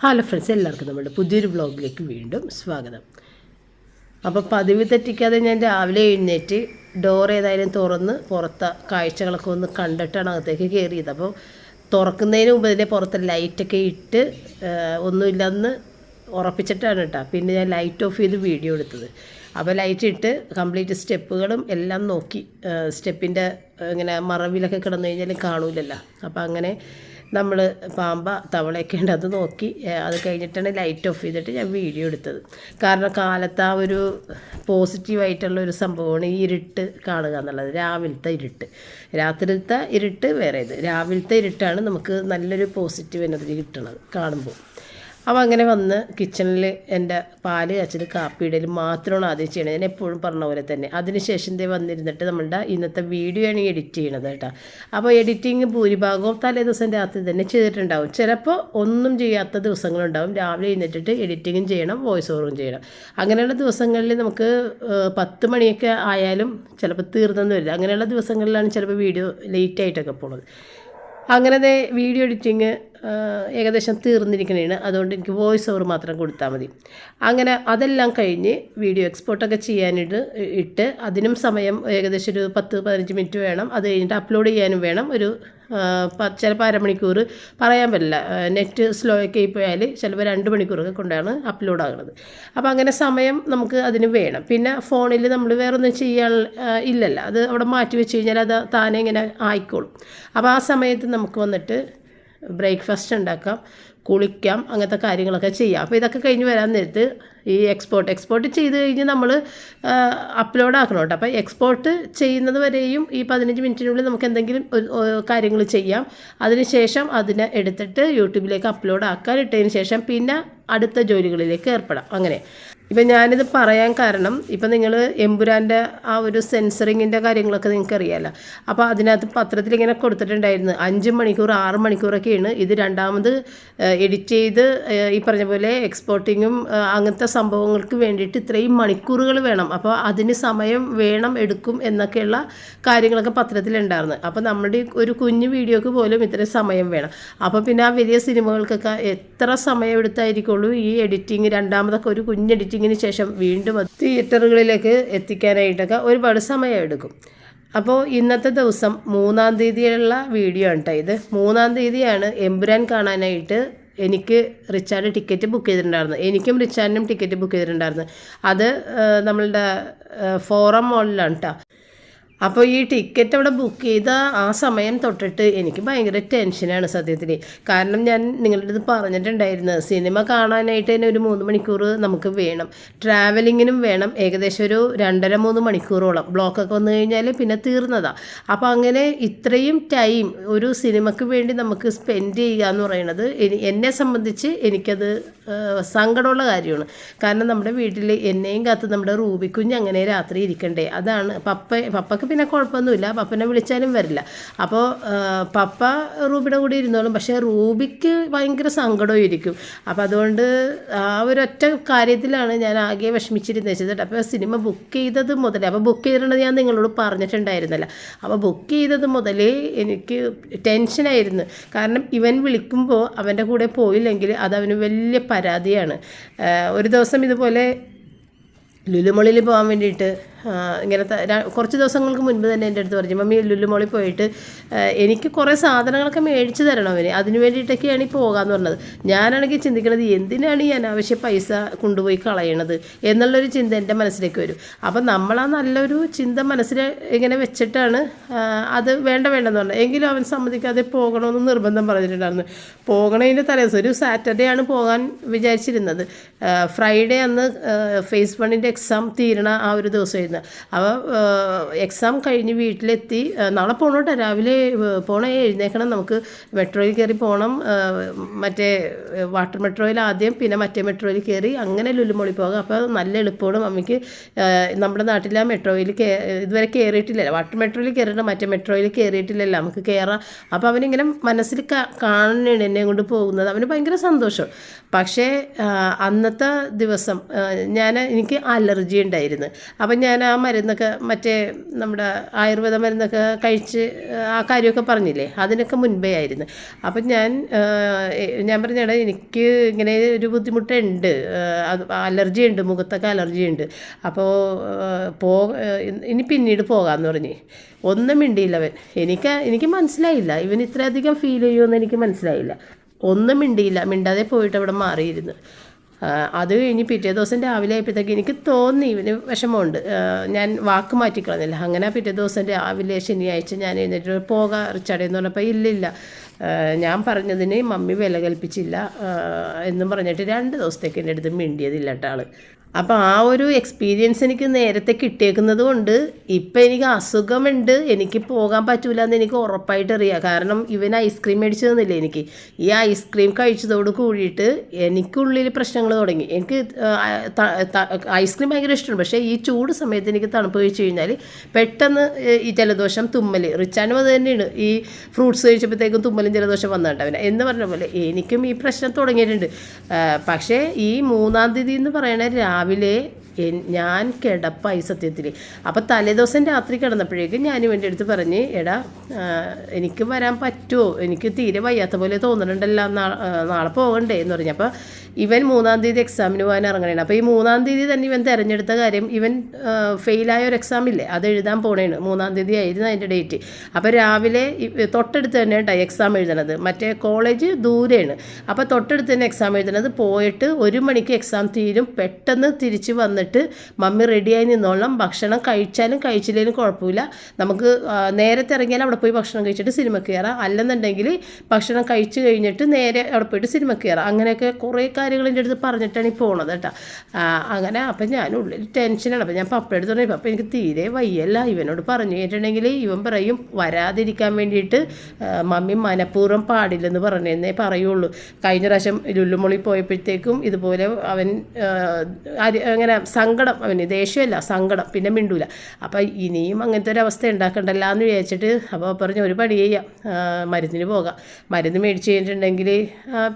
Hello friends എല്ലാവർക്കും നമ്മുടെ പുതിയൊരു വ്ളോഗിലേക്ക് വീണ്ടും സ്വാഗതം. അപ്പോൾ പതിവ് തെറ്റിക്കാതെ ഞാൻ രാവിലെ എഴുന്നേറ്റ് ഡോർ ഏതായാലും തുറന്ന് പുറത്തെ കാഴ്ചകളൊക്കെ ഒന്ന് കണ്ടിട്ടാണ് അകത്തേക്ക് കയറിയത് അപ്പോൾ തുറക്കുന്നതിന് മുമ്പ് ഇതിന്റെ പുറത്ത് ലൈറ്റൊക്കെ ഇട്ട് ഒന്നുമില്ലെന്ന് ഉറപ്പിച്ചിട്ടാണ് കേട്ടോ. പിന്നെ ഞാൻ ലൈറ്റ് ഓഫ് ചെയ്ത് വീഡിയോ എടുത്തത്. അപ്പോൾ ലൈറ്റ് ഇട്ട് കംപ്ലീറ്റ് സ്റ്റെപ്പുകളും എല്ലാം നോക്കി സ്റ്റെപ്പിന്റെ ഇങ്ങനെ മറവിലൊക്കെ കിടന്നു കഴിഞ്ഞാൽ കാണൂലല്ലോ. അപ്പോൾ അങ്ങനെ നമ്മൾ പാമ്പ തവളയൊക്കെ ഉണ്ട്. അത് നോക്കി അത് കഴിഞ്ഞിട്ടാണ് ലൈറ്റ് ഓഫ് ചെയ്തിട്ട് ഞാൻ വീഡിയോ എടുത്തത്. കാരണം കാലത്ത് ആ ഒരു പോസിറ്റീവായിട്ടുള്ള ഒരു സംഭവമാണ് ഈ ഇരുട്ട് കാണുക എന്നുള്ളത്. രാവിലത്തെ ഇരുട്ട്. രാത്രിയിലത്തെ ഇരുട്ട് വേറെ ഇത്. രാവിലത്തെ ഇരുട്ടാണ് നമുക്ക് നല്ലൊരു പോസിറ്റീവ് എനർജി കിട്ടുന്നത് കാണുമ്പോൾ. അവ അങ്ങനെ വന്ന് കിച്ചണിൽ എന്റെ പാൽ കാച്ചത് കാപ്പിയിടൽ മാത്രമാണ് ആദ്യം ചെയ്യണത്. ഞാൻ എപ്പോഴും പറഞ്ഞ പോലെ തന്നെ. അതിനുശേഷം ദേ വന്നിരുന്നിട്ട് നമ്മളുടെ ഇന്നത്തെ വീഡിയോ ആണ് എഡിറ്റ് ചെയ്യണത് കേട്ടോ. അപ്പോൾ എഡിറ്റിങ് ഭൂരിഭാഗവും തലേ ദിവസം രാത്രി തന്നെ ചെയ്തിട്ടുണ്ടാവും. ചിലപ്പോൾ ഒന്നും ചെയ്യാത്ത ദിവസങ്ങളുണ്ടാവും. രാവിലെ എഴുന്നേറ്റിട്ട് എഡിറ്റിങ്ങും ചെയ്യണം വോയിസ് ഓവറും ചെയ്യണം. അങ്ങനെയുള്ള ദിവസങ്ങളിൽ നമുക്ക് പത്ത് മണിയൊക്കെ ആയാലും ചിലപ്പോൾ തീർന്നെന്ന് വരില്ല. അങ്ങനെയുള്ള ദിവസങ്ങളിലാണ് ചിലപ്പോൾ വീഡിയോ ലേറ്റായിട്ടൊക്കെ പോണത്. അങ്ങനെ വീഡിയോ എഡിറ്റിങ് ഏകദേശം തീർന്നിരിക്കണേണ്. അതുകൊണ്ട് എനിക്ക് വോയിസ് ഓവർ മാത്രം കൊടുത്താൽ മതി. അങ്ങനെ അതെല്ലാം കഴിഞ്ഞ് വീഡിയോ എക്സ്പോർട്ടൊക്കെ ചെയ്യാനിട്ട് ഇട്ട് അതിനും സമയം ഏകദേശം ഒരു പത്ത് പതിനഞ്ച് മിനിറ്റ് വേണം. അത് കഴിഞ്ഞിട്ട് അപ്ലോഡ് ചെയ്യാനും വേണം. ഒരു ചിലപ്പോൾ അരമണിക്കൂർ പറയാൻ പറ്റില്ല. നെറ്റ് സ്ലോ ഒക്കെ പോയാൽ ചിലപ്പോൾ രണ്ട് മണിക്കൂറൊക്കെ കൊണ്ടാണ് അപ്ലോഡ് ആകുന്നത് അപ്പോൾ അങ്ങനെ സമയം നമുക്ക് അതിന് വേണം. പിന്നെ ഫോണിൽ നമ്മൾ വേറെ ഒന്നും ചെയ്യാൻ ഇല്ലല്ലോ. അത് അവിടെ മാറ്റി വെച്ച് കഴിഞ്ഞാൽ അത് താനെ ഇങ്ങനെ ആയിക്കോളും. അപ്പോൾ ആ സമയത്ത് നമുക്ക് വന്നിട്ട് ബ്രേക്ക്ഫാസ്റ്റ് ഉണ്ടാക്കാം കുളിക്കാം അങ്ങനത്തെ കാര്യങ്ങളൊക്കെ ചെയ്യാം. അപ്പോൾ ഇതൊക്കെ കഴിഞ്ഞ് വരാൻ നേരത്ത് ഈ എക്സ്പോർട്ട് എക്സ്പോർട്ട് ചെയ്ത് കഴിഞ്ഞ് നമ്മൾ അപ്ലോഡ് ആക്കണം കേട്ടോ. അപ്പോൾ എക്സ്പോർട്ട് ചെയ്യുന്നത് വരെയും ഈ പതിനഞ്ച് മിനിറ്റിനുള്ളിൽ നമുക്ക് എന്തെങ്കിലും കാര്യങ്ങൾ ചെയ്യാം. അതിനുശേഷം അതിനെ എടുത്തിട്ട് യൂട്യൂബിലേക്ക് അപ്ലോഡ് ആക്കാൻ ഇട്ടതിന് ശേഷം പിന്നെ അടുത്ത ജോലികളിലേക്ക് ഏർപ്പെടാം. അങ്ങനെ. ഇപ്പം ഞാനിത് പറയാൻ കാരണം ഇപ്പം നിങ്ങൾ എമ്പുരാന്റെ ആ ഒരു സെൻസറിങ്ങിന്റെ കാര്യങ്ങളൊക്കെ നിങ്ങൾക്ക് അറിയാമല്ലോ അപ്പോൾ അതിനകത്ത് പത്രത്തിൽ ഇങ്ങനെ കൊടുത്തിട്ടുണ്ടായിരുന്നു. അഞ്ച് മണിക്കൂർ ആറ് മണിക്കൂറൊക്കെയാണ് ഇത് രണ്ടാമത് എഡിറ്റ് ചെയ്ത് ഈ പറഞ്ഞ പോലെ എക്സ്പോർട്ടിങ്ങും അങ്ങനത്തെ സംഭവങ്ങൾക്ക് വേണ്ടിയിട്ട് ഇത്രയും മണിക്കൂറുകൾ വേണം. അപ്പോൾ അതിന് സമയം വേണം എടുക്കും എന്നൊക്കെയുള്ള കാര്യങ്ങളൊക്കെ പത്രത്തിലുണ്ടായിരുന്നു. അപ്പോൾ നമ്മുടെ ഒരു കുഞ്ഞു വീഡിയോക്ക് പോലും ഇത്രയും സമയം വേണം. അപ്പോൾ പിന്നെ ആ വലിയ സിനിമകൾക്കൊക്കെ എത്ര സമയം എടുത്തായിരിക്കുള്ളൂ ഈ എഡിറ്റിങ് രണ്ടാമതൊക്കെ ഒരു കുഞ്ഞ് എഡിറ്റിങ്ങിന് ശേഷം വീണ്ടും തിയേറ്ററുകളിലേക്ക് എത്തിക്കാനായിട്ടൊക്കെ ഒരുപാട് സമയം എടുക്കും അപ്പോൾ ഇന്നത്തെ ദിവസം മൂന്നാം തീയതിയുള്ള വീഡിയോ ആണ് ഇത്. മൂന്നാം തീയതിയാണ് എമ്പുരാൻ കാണാനായിട്ട് എനിക്ക് റിച്ചാർഡ് ടിക്കറ്റ് ബുക്ക് ചെയ്തിട്ടുണ്ടായിരുന്നു എനിക്കും റിച്ചാർഡിനും ടിക്കറ്റ് ബുക്ക് ചെയ്തിട്ടുണ്ടായിരുന്നു അത് നമ്മളുടെ ഫോറം മോളിലാണ് കേട്ടോ അപ്പോൾ ഈ ടിക്കറ്റ് അവിടെ ബുക്ക് ചെയ്ത ആ സമയം തൊട്ടിട്ട് എനിക്ക് ഭയങ്കര ടെൻഷനാണ് സത്യത്തിൽ കാരണം ഞാൻ നിങ്ങളുടെ അടുത്ത് പറഞ്ഞിട്ടുണ്ടായിരുന്നു സിനിമ കാണാനായിട്ട് തന്നെ ഒരു മൂന്ന് മണിക്കൂർ നമുക്ക് വേണം. ട്രാവലിങ്ങിനും വേണം ഏകദേശം ഒരു രണ്ടര മൂന്ന് മണിക്കൂറോളം. ബ്ലോക്കൊക്കെ വന്നു കഴിഞ്ഞാൽ പിന്നെ തീർന്നതാണ് അപ്പോൾ അങ്ങനെ ഇത്രയും ടൈം ഒരു സിനിമയ്ക്ക് വേണ്ടി നമുക്ക് സ്പെൻഡ് ചെയ്യുക എന്ന് പറയുന്നത് എനി- എന്നെ സംബന്ധിച്ച് എനിക്കത് സങ്കടമുള്ള കാര്യമാണ്. കാരണം നമ്മുടെ വീട്ടിൽ എന്നെയും കാത്ത് നമ്മുടെ റൂബിക്കുഞ്ഞ് അങ്ങനെ രാത്രി ഇരിക്കണ്ടേ. അതാണ് പപ്പ പപ്പക്ക് പിന്നെ കുഴപ്പമൊന്നുമില്ല. പപ്പനെ വിളിച്ചാലും വരില്ല. അപ്പോൾ പപ്പ റൂബിയുടെ കൂടെ ഇരുന്നോളും. പക്ഷേ റൂബിക്ക് ഭയങ്കര സങ്കടവും ഇരിക്കും അപ്പോൾ അതുകൊണ്ട് ആ ഒരു ഒറ്റ കാര്യത്തിലാണ് ഞാൻ ആകെ വിഷമിച്ചിരുന്നത് വെച്ചത്. അപ്പോൾ സിനിമ ബുക്ക് ചെയ്തത് മുതലേ അപ്പോൾ ബുക്ക് ചെയ്തിട്ടുണ്ടെന്ന് ഞാൻ നിങ്ങളോട് പറഞ്ഞിട്ടുണ്ടായിരുന്നില്ല. അപ്പോൾ ബുക്ക് ചെയ്തത് മുതലേ എനിക്ക് ടെൻഷനായിരുന്നു കാരണം ഇവൻ വിളിക്കുമ്പോൾ അവന്റെ കൂടെ പോയില്ലെങ്കിൽ അത് അവന് വലിയ പരാതിയാണ്. ഒരു ദിവസം ഇതുപോലെ ലുലുമോളിൽ പോകാൻ വേണ്ടിയിട്ട് ആ, ഇങ്ങനത്തെ കുറച്ച് ദിവസങ്ങൾക്ക് മുൻപ് തന്നെ എന്റെ അടുത്ത് പറഞ്ഞു മമ്മി ലുല്ലുമോളി പോയിട്ട് എനിക്ക് കുറേ സാധനങ്ങളൊക്കെ മേടിച്ചു തരണം അവന് അതിന് വേണ്ടിയിട്ടൊക്കെയാണ് ഈ പോകാമെന്ന് പറഞ്ഞത്. ഞാനാണെങ്കിൽ ചിന്തിക്കുന്നത് എന്തിനാണ് ഈ അനാവശ്യ പൈസ കൊണ്ടുപോയി കളയണത് എന്നുള്ളൊരു ചിന്ത എന്റെ മനസ്സിലേക്ക് വരും. അപ്പം നമ്മൾ ആ നല്ലൊരു ചിന്ത മനസ്സിൽ ഇങ്ങനെ വെച്ചിട്ടാണ് അത് വേണ്ട വേണ്ടെന്ന് പറഞ്ഞത്. എങ്കിലും അവൻ സമ്മതിക്കാതെ പോകണമെന്ന് നിർബന്ധം പറഞ്ഞിട്ടുണ്ടായിരുന്നു. പോകണതിന്റെ തലേദിവസം ഒരു സാറ്റർഡേ ആണ് പോകാൻ വിചാരിച്ചിരുന്നത്. ഫ്രൈഡേ അന്ന് ഫേസ് വണ്ണിന്റെ എക്സാം തീരണ ആ ഒരു ദിവസമായിരുന്നു. അപ്പോൾ എക്സാം കഴിഞ്ഞ് വീട്ടിലെത്തി നാളെ പോണോട്ടെ. രാവിലെ പോണേ. എഴുന്നേക്കണം. നമുക്ക് മെട്രോയിൽ കയറി പോകണം മറ്റേ വാട്ടർ മെട്രോയിൽ ആദ്യം പിന്നെ മറ്റേ മെട്രോയിൽ കയറി അങ്ങനെ ലുലുമൊളി പോകാം. അപ്പോൾ നല്ല എളുപ്പമാണ്. മമ്മിക്ക് നമ്മുടെ നാട്ടിലെ ആ മെട്രോയിൽ കേ ഇതുവരെ കയറിയിട്ടില്ല വാട്ടർ മെട്രോയിൽ കയറിയിട്ട് മറ്റേ മെട്രോയിൽ കയറിയിട്ടില്ലല്ലോ നമുക്ക് കയറാം അപ്പോൾ അവനിങ്ങനെ മനസ്സിൽ കാണണേണ് എന്നെ കൊണ്ട് പോകുന്നത്. അവന് ഭയങ്കര സന്തോഷം. പക്ഷേ അന്നത്തെ ദിവസം ഞാൻ എനിക്ക് അലർജി ഉണ്ടായിരുന്നു. അപ്പം ഞാൻ ആ മരുന്നൊക്കെ മറ്റേ നമ്മുടെ ആയുർവേദ മരുന്നൊക്കെ കഴിച്ച് ആ കാര്യമൊക്കെ പറഞ്ഞില്ലേ? അതിനൊക്കെ മുൻപേ ആയിരുന്നു. അപ്പം ഞാൻ ഞാൻ പറഞ്ഞാൽ എനിക്ക് ഇങ്ങനെ ഒരു ബുദ്ധിമുട്ടുണ്ട്. അലർജി ഉണ്ട് മുഖത്തൊക്കെ അലർജി ഉണ്ട് അപ്പോൾ പോ ഇനി പിന്നീട് പോകാമെന്ന് പറഞ്ഞ്. ഒന്നും മിണ്ടിയില്ല അവൻ. എനിക്ക് എനിക്ക് മനസ്സിലായില്ല. ഇവൻ ഇത്രയധികം ഫീൽ ചെയ്യുമെന്ന് എനിക്ക് മനസ്സിലായില്ല. ഒന്നും മിണ്ടിയില്ല. മിണ്ടാതെ പോയിട്ട് അവിടെ മാറിയിരുന്നു. അത് കഴിഞ്ഞ് പിറ്റേ ദിവസം രാവിലെ ആയപ്പോഴത്തേക്ക് എനിക്ക് തോന്നി ഇവന് വിഷമമുണ്ട്. ഞാൻ വാക്ക് മാറ്റിക്കളഞ്ഞില്ല. അങ്ങനെ പിറ്റേ ദിവസം രാവിലെ ശനിയാഴ്ച ഞാൻ എഴുന്നേറ്റ് പോകാം റിച്ചാർഡെന്ന് പറഞ്ഞപ്പോൾ ഇല്ലില്ല. ഞാൻ പറഞ്ഞതിന് മമ്മി വില കൽപ്പിച്ചില്ല എന്നും പറഞ്ഞിട്ട് രണ്ട് ദിവസത്തേക്ക് എന്റെ അടുത്ത് മിണ്ടിയതില്ല കേട്ടോ അപ്പോൾ ആ ഒരു എക്സ്പീരിയൻസ് എനിക്ക് നേരത്തെ കിട്ടിയേക്കുന്നത് കൊണ്ട് ഇപ്പം എനിക്ക് അസുഖമുണ്ട് എനിക്ക് പോകാൻ പറ്റൂല എന്ന് എനിക്ക് ഉറപ്പായിട്ട് അറിയാം. കാരണം ഇവൻ ഐസ്ക്രീം മേടിച്ചു തന്നില്ല എനിക്ക്. ഈ ഐസ്ക്രീം കഴിച്ചതോട് കൂടിയിട്ട് എനിക്കുള്ളിൽ പ്രശ്നങ്ങൾ തുടങ്ങി. എനിക്ക് ഐസ്ക്രീം ഭയങ്കര ഇഷ്ടമാണ്. പക്ഷേ ഈ ചൂട് സമയത്ത് എനിക്ക് തണുപ്പ് കഴിച്ചു കഴിഞ്ഞാൽ പെട്ടെന്ന് ഈ ജലദോഷം തുമ്മൽ റിച്ചാനും അത് തന്നെയാണ്. ഈ ഫ്രൂട്ട്സ് കഴിച്ചപ്പോഴത്തേക്കും തുമ്മലും ജലദോഷം വന്നിട്ടുണ്ടാവില്ല എന്ന് പറഞ്ഞ പോലെ എനിക്കും ഈ പ്രശ്നം തുടങ്ങിയിട്ടുണ്ട്. പക്ഷേ ഈ മൂന്നാം തീയതി എന്ന് പറയണ രാവിലെ എൻ- ഞാൻ കിടപ്പായി സത്യത്തിൽ അപ്പോൾ തലേദിവസം രാത്രി കിടന്നപ്പോഴേക്കും ഞാൻ വേണ്ടി അടുത്ത് പറഞ്ഞ് എടാ എനിക്ക് വരാൻ പറ്റുമോ എനിക്ക് തീരെ വയ്യാത്ത പോലെ തോന്നുന്നുണ്ടല്ലോ നാളെ പോകണ്ടേ? എന്ന് പറഞ്ഞു. അപ്പോൾ ഇവൻ മൂന്നാം തീയതി എക്സാമിന് പോകാൻ ഇറങ്ങണേണ്. അപ്പോൾ ഈ മൂന്നാം തീയതി തന്നെ ഇവൻ തിരഞ്ഞെടുത്ത കാര്യം ഇവൻ ഫെയിലായ ഒരു എക്സാം ഇല്ലേ? അത് എഴുതാൻ പോണേണ്. മൂന്നാം തീയതി ആയിരുന്നു അതിന്റെ ഡേറ്റ് അപ്പോൾ രാവിലെ തൊട്ടടുത്ത് തന്നെ ഉണ്ടായി എക്സാം എഴുതണത്. മറ്റേ കോളേജ് ദൂരെയാണ് അപ്പോൾ തൊട്ടടുത്ത് തന്നെ എക്സാം എഴുതണത്. പോയിട്ട് ഒരു മണിക്ക് എക്സാം തീരും. പെട്ടെന്ന് തിരിച്ച് വന്നിട്ട് മമ്മി റെഡിയായി നിന്നോളാം ഭക്ഷണം കഴിച്ചാലും കഴിച്ചില്ലെങ്കിലും കുഴപ്പമില്ല. നമുക്ക് നേരത്തെ ഇറങ്ങിയാൽ അവിടെ പോയി ഭക്ഷണം കഴിച്ചിട്ട് സിനിമ കയറാം അല്ലെന്നുണ്ടെങ്കിൽ ഭക്ഷണം കഴിച്ച് കഴിഞ്ഞിട്ട് നേരെ അവിടെ പോയിട്ട് സിനിമ കയറാം അങ്ങനെയൊക്കെ കുറേ കാര്യങ്ങൾ എന്റെ അടുത്ത് പറഞ്ഞിട്ടാണ് ഈ പോണത് കേട്ടോ. അങ്ങനെ അപ്പം ഞാൻ ഉള്ളിൽ ടെൻഷനാണ് അപ്പം ഞാൻ പപ്പയുടെ തുടങ്ങി പപ്പ എനിക്ക് തീരെ വയ്യല്ല. ഇവനോട് പറഞ്ഞു കഴിഞ്ഞിട്ടുണ്ടെങ്കിൽ ഇവൻ പറയും വരാതിരിക്കാൻ വേണ്ടിയിട്ട് മമ്മി മനഃപൂർവം പാടില്ലെന്ന് പറഞ്ഞെന്നേ പറയുള്ളൂ. കഴിഞ്ഞ പ്രാവശ്യം ലുല്ലുമൊളി പോയപ്പോഴത്തേക്കും ഇതുപോലെ അവൻ അങ്ങനെ സങ്കടം അവന് ദേഷ്യമല്ല സങ്കടം പിന്നെ മിണ്ടൂല. അപ്പം ഇനിയും അങ്ങനത്തെ ഒരു അവസ്ഥ ഉണ്ടാക്കണ്ടല്ല എന്ന് വിചാരിച്ചിട്ട് അപ്പോൾ പറഞ്ഞു ഒരു പണി ചെയ്യാം. മരുന്നിന് പോകാം. മരുന്ന് മേടിച്ച് കഴിഞ്ഞിട്ടുണ്ടെങ്കിൽ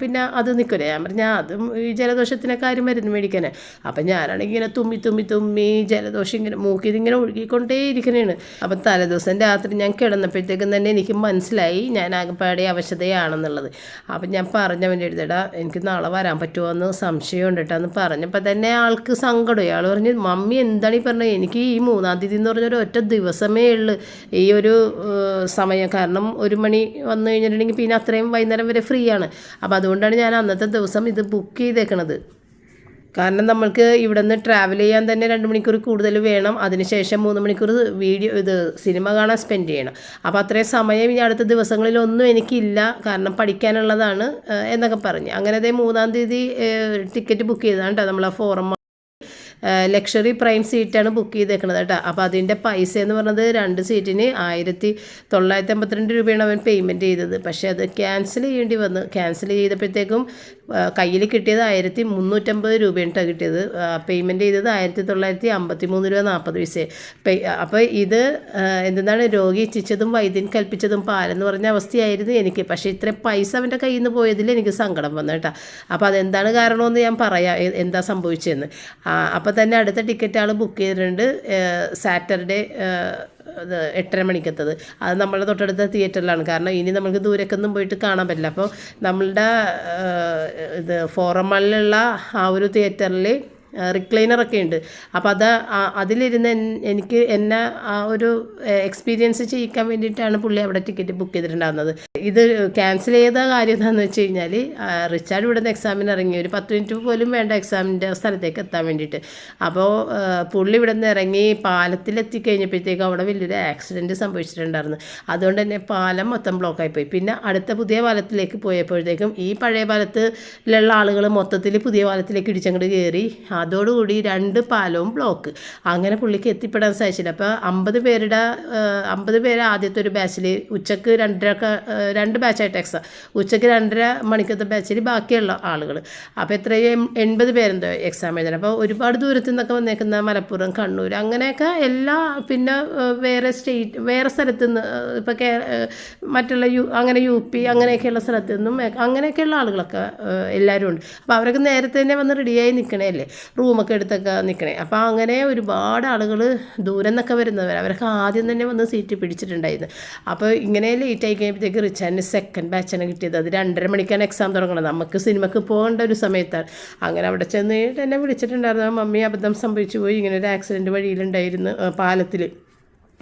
പിന്നെ അത് നിൽക്കില്ല ഞാൻ പറഞ്ഞാൽ "ആ, അതും ഈ ജലദോഷത്തിനൊക്കെ ആരും മരുന്ന് മേടിക്കാനേ. അപ്പം ഞാനാണെങ്കിൽ ഇങ്ങനെ തുമ്മി തുമ്മി തുമ്മി ജലദോഷം ഇങ്ങനെ മൂക്കിൽ ഇങ്ങനെ ഒഴുകിക്കൊണ്ടേ ഇരിക്കണേണ്. അപ്പം തലേദിവസം രാത്രി ഞാൻ കിടന്നപ്പോഴത്തേക്കും തന്നെ എനിക്ക് മനസ്സിലായി ഞാൻ ആകെപ്പാടെ അവശതയാണെന്നുള്ളത്. അപ്പം ഞാൻ പറഞ്ഞവന്റെ അടുത്തടാ എനിക്ക് നാളെ വരാൻ പറ്റുമോ എന്ന് സംശയമുണ്ട് കേട്ടോ എന്ന് പറഞ്ഞപ്പോൾ തന്നെ ആൾക്ക് സങ്കടം. ഇയാൾ പറഞ്ഞ് മമ്മി എന്താണ് ഈ പറഞ്ഞത്? എനിക്ക് ഈ മൂന്നാം തീയതി എന്ന് പറഞ്ഞൊരു ഒറ്റ ദിവസമേ ഉള്ളൂ. ഈ ഒരു സമയം. കാരണം ഒരു മണി വന്നു കഴിഞ്ഞിട്ടുണ്ടെങ്കിൽ പിന്നെ അത്രയും വൈകുന്നേരം വരെ ഫ്രീ ആണ്. അപ്പം അതുകൊണ്ടാണ് ഞാൻ അന്നത്തെ ദിവസം ഇത് ബുക്ക് ചെയ്തേക്കണത്. കാരണം നമ്മൾക്ക് ഇവിടെ നിന്ന് ട്രാവൽ ചെയ്യാൻ തന്നെ രണ്ട് മണിക്കൂർ കൂടുതൽ വേണം. അതിനുശേഷം മൂന്ന് മണിക്കൂർ വീഡിയോ ഇത് സിനിമ കാണാൻ സ്പെൻഡ് ചെയ്യണം. അപ്പോൾ അത്രയും സമയം ഇനി അടുത്ത ദിവസങ്ങളിലൊന്നും എനിക്കില്ല. കാരണം പഠിക്കാനുള്ളതാണ് എന്നൊക്കെ പറഞ്ഞ്. അങ്ങനെ അതേ മൂന്നാം തീയതി ടിക്കറ്റ് ബുക്ക് ചെയ്തതാണ് കേട്ടോ നമ്മൾ ആ. ഫോറം ലക്ഷറി പ്രൈം സീറ്റാണ് ബുക്ക് ചെയ്തേക്കണത് കേട്ടോ അപ്പോൾ അതിന്റെ പൈസ എന്ന് പറഞ്ഞത് രണ്ട് സീറ്റിന് ആയിരത്തി തൊള്ളായിരത്തി അമ്പത്തിരണ്ട് രൂപയാണ് അവൻ പേയ്മെന്റ് ചെയ്തത്. പക്ഷേ അത് ക്യാൻസൽ ചെയ്യേണ്ടി വന്നു. ക്യാൻസൽ ചെയ്തപ്പോഴത്തേക്കും കയ്യിൽ കിട്ടിയത് ആയിരത്തി മുന്നൂറ്റമ്പത് രൂപയാണ് കിട്ടിയത്. പേയ്മെന്റ് ചെയ്തത് ആയിരത്തി തൊള്ളായിരത്തി അമ്പത്തി മൂന്ന് രൂപ നാൽപ്പത് പൈസ അപ്പോൾ ഇത് എന്താണ് രോഗി ഇച്ഛിച്ചതും വൈദ്യൻ കൽപ്പിച്ചതും പാലെന്ന് പറഞ്ഞ അവസ്ഥയായിരുന്നു എനിക്ക്. പക്ഷേ ഇത്രയും പൈസ അവന്റെ കയ്യിൽ നിന്ന് പോയതിൽ എനിക്ക് സങ്കടം വന്നു കേട്ടോ. അപ്പോൾ അതെന്താണ് കാരണമെന്ന് ഞാൻ പറയാം എന്താ സംഭവിച്ചതെന്ന്. അപ്പോൾ തന്നെ അടുത്ത ടിക്കറ്റ് ആൾ ബുക്ക് ചെയ്തിട്ടുണ്ട് സാറ്റർഡേ ഇത് എട്ടര മണിക്കത്തത്. അത് നമ്മുടെ തൊട്ടടുത്ത തിയേറ്ററിലാണ്. കാരണം ഇനി നമുക്ക് ദൂരക്കൊന്നും പോയിട്ട് കാണാൻ പറ്റില്ല. അപ്പോൾ നമ്മളുടെ ഇത് ഫോറം മാളിലുള്ള ആ ഒരു തിയേറ്ററിൽ റിക്ലൈനറൊക്കെ ഉണ്ട്. അപ്പോൾ അത് അതിലിരുന്ന് എനിക്ക് എന്നെ ആ ഒരു എക്സ്പീരിയൻസ് ചെയ്യിക്കാൻ വേണ്ടിയിട്ടാണ് പുള്ളി അവിടെ ടിക്കറ്റ് ബുക്ക് ചെയ്തിട്ടുണ്ടായിരുന്നത് ഇത് ക്യാൻസൽ ചെയ്ത കാര്യം എന്താണെന്ന് വെച്ച് കഴിഞ്ഞാൽ റിച്ചാർഡ് ഇവിടുന്ന് എക്സാമിന് ഇറങ്ങി. ഒരു പത്ത് മിനിറ്റ് പോലും വേണ്ട എക്സാമിന്റെ സ്ഥലത്തേക്ക് എത്താൻ വേണ്ടിയിട്ട്. അപ്പോൾ പുള്ളി ഇവിടെ നിന്ന് ഇറങ്ങി പാലത്തിലെത്തി കഴിഞ്ഞപ്പോഴത്തേക്കും അവിടെ വലിയൊരു ആക്സിഡന്റ് സംഭവിച്ചിട്ടുണ്ടായിരുന്നു. അതുകൊണ്ട് തന്നെ പാലം മൊത്തം ബ്ലോക്കായി പോയി. പിന്നെ അടുത്ത പുതിയ പാലത്തിലേക്ക് പോയപ്പോഴത്തേക്കും ഈ പഴയ പാലത്തിലുള്ള ആളുകൾ മൊത്തത്തിൽ പുതിയ പാലത്തിലേക്ക് ഇടിച്ചങ്ങോട്ട് കയറി അതോടുകൂടി രണ്ട് പാലവും ബ്ലോക്ക് അങ്ങനെ പുള്ളിക്ക് എത്തിപ്പെടാൻ സാധിച്ചില്ല. അപ്പോൾ അമ്പത് പേരുടെ അമ്പത് പേര് ആദ്യത്തെ ഒരു ബാച്ചിൽ ഉച്ചയ്ക്ക് രണ്ടര രണ്ട് ബാച്ചായിട്ട് എക്സാം ഉച്ചയ്ക്ക് രണ്ടര മണിക്കത്തെ ബാച്ചിൽ ബാക്കിയുള്ള ആളുകൾ അപ്പോൾ എത്രയും എൺപത് പേരെന്തോ എക്സാം എഴുതണം. അപ്പോൾ ഒരുപാട് ദൂരത്തു നിന്നൊക്കെ വന്നേക്കുന്ന മലപ്പുറം കണ്ണൂർ അങ്ങനെയൊക്കെ എല്ലാ പിന്നെ വേറെ സ്റ്റേറ്റ് വേറെ സ്ഥലത്തു നിന്ന് ഇപ്പോൾ കേ മറ്റുള്ള യു അങ്ങനെ യു പി അങ്ങനെയൊക്കെയുള്ള സ്ഥലത്തു നിന്നും അങ്ങനെയൊക്കെയുള്ള ആളുകളൊക്കെ എല്ലാവരും ഉണ്ട്. അപ്പോൾ അവരൊക്കെ നേരത്തെ തന്നെ വന്ന് റെഡിയായി നിൽക്കണേല്ലേ റൂമൊക്കെ എടുത്തൊക്കെ നിൽക്കണേ അപ്പോൾ അങ്ങനെ ഒരുപാട് ആളുകൾ ദൂരം നിന്നൊക്കെ വരുന്നവർ അവരൊക്കെ ആദ്യം തന്നെ വന്ന് സീറ്റ് പിടിച്ചിട്ടുണ്ടായിരുന്നു. അപ്പോൾ ഇങ്ങനെ ലേറ്റ് ആയി കഴിയുമ്പോഴത്തേക്ക് റിച്ചാന്റെ സെക്കൻഡ് ബാച്ചാണ് കിട്ടിയത്. അത് രണ്ടര മണിക്കാണ് എക്സാം തുടങ്ങുന്നത് നമുക്ക് സിനിമക്ക് പോകേണ്ട ഒരു സമയത്താണ്. അങ്ങനെ അവിടെ ചെന്ന് എന്നെ വിളിച്ചിട്ടുണ്ടായിരുന്നു. മമ്മി അബദ്ധം സംഭവിച്ചു പോയി. ഇങ്ങനെ ഒരു ആക്സിഡന്റ് വഴിയിലുണ്ടായിരുന്നു പാലത്തിൽ